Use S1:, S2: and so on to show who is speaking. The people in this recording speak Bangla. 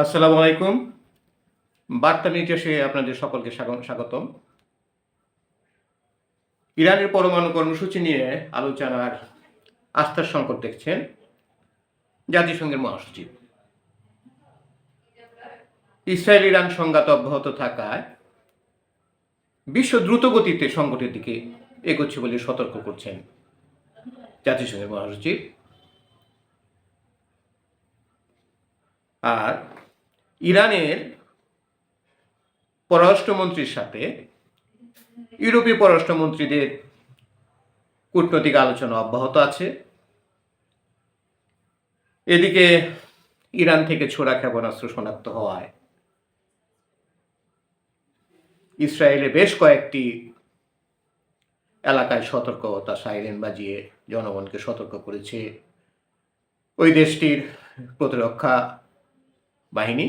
S1: আসসালামু আলাইকুম। বার্তা নির্দেশে আপনাদের সকলকে স্বাগ- স্বাগতম। ইরানের পরমাণু কর্মসূচি নিয়ে আলোচনার আস্থার সংকট দেখছেন জাতিসংঘের মহাসচিব। ইসরায়েল ইরান সংঘাত অব্যাহত থাকায় বিশ্ব দ্রুত গতিতে সংকটের দিকে এগোচ্ছে বলে সতর্ক করছেন জাতিসংঘের মহাসচিব। আর ইরানের পররাষ্ট্রমন্ত্রীর সাথে ইউরোপীয় পররাষ্ট্রমন্ত্রীদের কূটনৈতিক আলোচনা অব্যাহত আছে। এদিকে ইরান থেকে ছোড়া ক্ষেপণাস্ত্র শনাক্ত হওয়ায় ইসরায়েলে বেশ কয়েকটি এলাকায় সতর্কতা সাইরেন বাজিয়ে জনগণকে সতর্ক করেছে ওই দেশটির প্রতিরক্ষা বাহিনী।